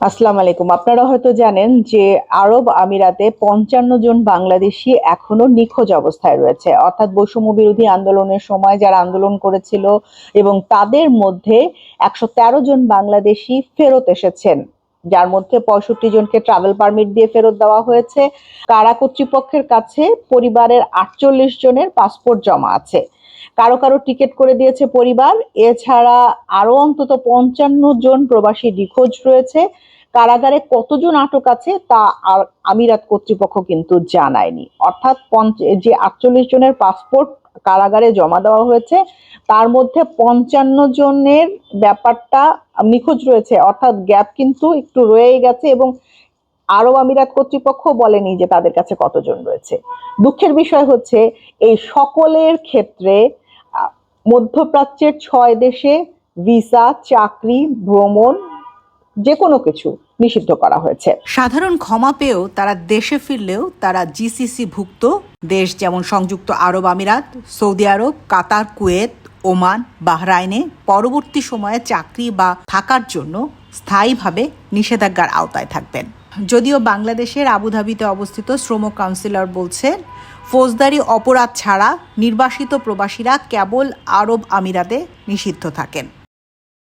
আসসালামু আলাইকুম। আপনারা হয়তো জানেন যে আরব আমিরাতে পঞ্চান্ন জন বাংলাদেশি এখনও নিখোঁজ অবস্থায় রয়েছে। অর্থাৎ বৈষম্য বিরোধী আন্দোলনের সময় যারা আন্দোলন করেছিল এবং তাদের মধ্যে একশো তেরো জন বাংলাদেশি ফেরত এসেছেন। যার মধ্যে পঁয়ষট্টি জনকে ট্রাভেল পারমিট দিয়ে ফেরত দেওয়া হয়েছে। কারা কর্তৃপক্ষের কাছে? পরিবারের আটচল্লিশ জনের পাসপোর্ট জমা আছে। কারও কারও টিকিট করে দিয়েছে পরিবার। এছাড়া আরও অন্তত পঞ্চান্ন জন প্রবাসী নিখোঁজ রয়েছে। কারাগারে কতজন আটক আছে তা আর আমিরাত কর্তৃপক্ষ কিন্তু জানায়নি। অর্থাৎ যে আটচল্লিশ জনের পাসপোর্ট কারাগারে জমা দেওয়া হয়েছে, তার মধ্যে পঞ্চান্ন জনের ব্যাপারটা নিখোঁজ রয়েছে। অর্থাৎ গ্যাপ কিন্তু একটু রয়েই গেছে এবং আরব আমিরাত কর্তৃপক্ষ বলেনি যে তাদের কাছে কতজন রয়েছে। দুঃখের বিষয় হচ্ছে, এই সকলের ক্ষেত্রে মধ্যপ্রাচ্যের ছয় দেশে ভিসা, চাকরি, ভ্রমণ যে কোনো কিছু নিষিদ্ধ করা হয়েছে। সাধারণ ক্ষমা পেয়েও তারা দেশে ফিরলেও তারা জিসিসি ভুক্ত দেশ যেমন সংযুক্ত আরব আমিরাত, সৌদি আরব, কাতার, কুয়েত, ওমান, বাহরাইনে পরবর্তী সময়ে চাকরি বা থাকার জন্য স্থায়ীভাবে নিষেধাজ্ঞার আওতায় থাকবেন। যদিও বাংলাদেশের আবুধাবিতে অবস্থিত শ্রম কাউন্সিলর বলছেন, ফৌজদারি অপরাধ ছাড়া নির্বাসিত প্রবাসীরা কেবল আরব আমিরাতে নিষিদ্ধ থাকেন।